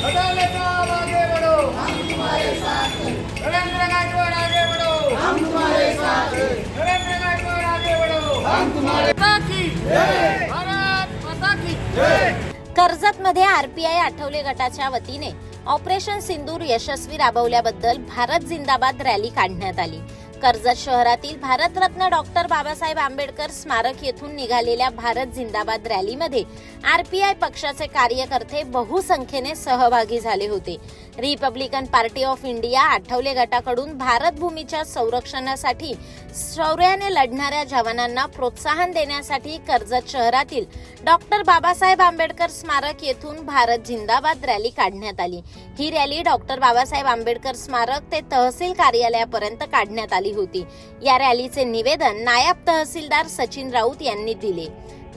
अदालत आप आगे बढ़ो। हम तुम्हारे साथ नरेंद्र गायकवाड़ आगे बढ़ो। हम तुम्हारे साथ नरेंद्र गायकवाड़ आगे बढ़ो। हम तुम्हारे की भारत माता की कर्जतमध्ये आरपीआय आठवले गटाच्या वतीने ऑपरेशन सिंदूर यशस्वी राबवल्याबद्दल भारत जिंदाबाद रॅली काढण्यात आली. कर्जत शहरातील भारतरत्न डॉक्टर बाबासाहेब आंबेडकर स्मारक येथून निघालेल्या भारत झिंदाबाद रॅलीमध्ये आरपीआय पक्षाचे कार्यकर्ते बहुसंख्येने सहभागी झाले होते. Republican Party of India Athawale गटाकडून भारत भूमीच्या संरक्षणासाठी शौर्याने लढणाऱ्या जवानांना प्रोत्साहन देण्यासाठी कर्जत शहरातील डॉक्टर बाबासाहेब आंबेडकर स्मारक येथून भारत झिंदाबाद रॅली काढण्यात आली. ही रॅली डॉक्टर बाबासाहेब आंबेडकर स्मारक ते तहसील कार्यालयापर्यंत काढण्यात आली. होती. या रॅलीचे निवेदन नायब तहसीलदार सचिन राऊत यांनी दिले.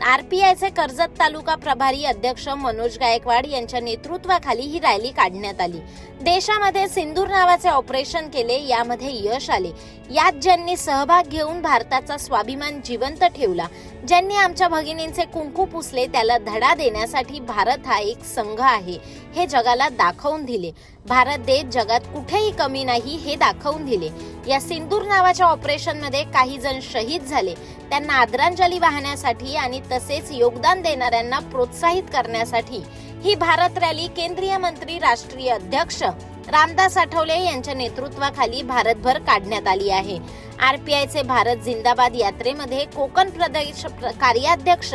आरपीआयचे कर्जत तालुका प्रभारी अध्यक्ष मनोज गायकवाड यांच्या नेतृत्वाखाली ही रॅली काढण्यात आली. देशामध्ये सिंदूर नावाचे ऑपरेशन केले यामध्ये यश आले. यात ज्यांनी सहभाग घेऊन भारताचा स्वाभिमान जिवंत ठेवला ज्यांनी आमच्या भगिनींचे कुंकू पुसले त्याला धडा देण्यासाठी भारत हा एक संघ आहे हे जगाला दाखवून दिले. भारत देश जगात कुठेही कमी नाही हे दाखवून दिले. या सिंदूर नावाच्या ऑपरेशनमध्ये काही जण शहीद झाले त्यांना आदरांजली वाहण्यासाठी आणि तसेच योगदान देणाऱ्यांना प्रोत्साहित करण्यासाठी ही भारत रॅली केंद्रीय मंत्री राष्ट्रीय अध्यक्ष रामदास आठवले यांच्या नेतृत्वाखाली भारतभर काढण्यात आली आहे. आरपीआयचे भारत जिंदाबाद यात्रेमध्ये कोकण प्रदेश प्र- कार्याध्यक्ष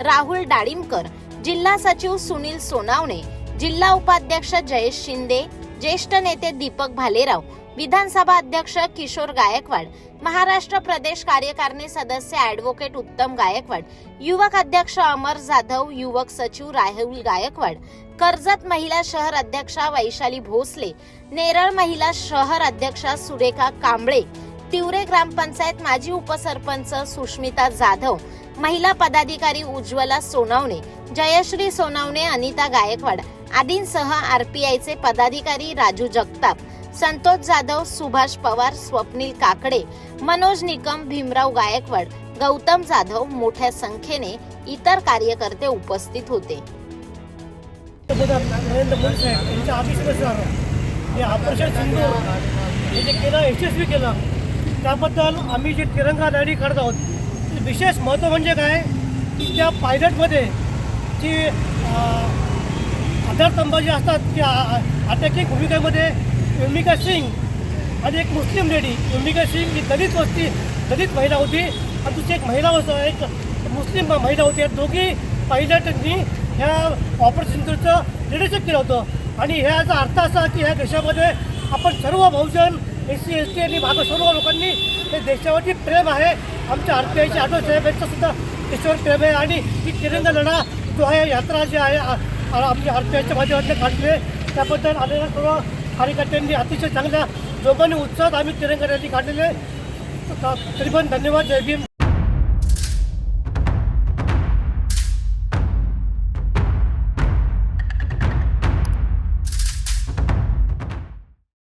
राहुल डाळिंबकर जिल्हा सचिव सुनील सोनावणे जिल्हा उपाध्यक्ष जयेश शिंदे ज्येष्ठ नेते दीपक भालेराव विधानसभा अध्यक्ष किशोर गायकवाड महाराष्ट्र प्रदेश कार्यकारिणी सदस्य ऍडव्होकेट उत्तम गायकवाड युवक अध्यक्ष अमर जाधव युवक सचिव राहुल गायकवाड कर्जत महिला शहर अध्यक्षा वैशाली भोसले नेरळ महिला शहर अध्यक्षा सुरेखा कांबळे तिवरे ग्रामपंचायत माजी उपसरपंच सुष्मिता जाधव महिला पदाधिकारी उज्ज्वला सोनावणे जयश्री सोनावणे अनिता गायकवाड आदींसह आरपीआयचे पदाधिकारी राजू जगताप संतोष जाधव सुभाष पवार स्वप्नील काकडे मनोज निकम भीमराव गायकवाड गौतम जाधव मोठ्या संख्येने इतर कार्यकर्ते उपस्थित होते. नरेंद्र मोदी साहेब यांच्या हे ऑपरेशन सिंधू हे जे केलं यशस्वी केलं त्याबद्दल आम्ही जे तिरंगा रॅली काढत आहोत ते विशेष महत्त्व म्हणजे काय? की त्या पायलटमध्ये जी अं, आधारस्तंभ जे असतात त्या अटॅकिंग भूमिकेमध्ये योमिका सिंग आणि एक मुस्लिम लेडी योमिका सिंग ही दलित वस्ती दलित महिला होती. आणि दुसरी एक महिला होती एक मुस्लिम महिला होती. या दोघी पायलटनी ह्या ऑपरेशनचं लिडरशिप केलं होतं. आणि ह्याचा अर्थ असा की ह्या देशामध्ये आपण सर्व बहुजन एस सी एस टी आणि भाग सर्व लोकांनी हे देशावरती प्रेम आहे. आमच्या आर पी आयचे आठव साहेब यांचं सुद्धा देशावर प्रेम आहे. आणि ही तिरंगा लढा जो आहे यात्रा जी आहे आमच्या आर पी आयच्या माध्यमातून काढली आहे. त्याबद्दल आलेला सर्व कार्यकर्त्यांनी अतिशय चांगल्या जोगाने उत्साहात आम्ही तिरंगा रॅली काढलेली आहे. तरी पण धन्यवाद जय भीम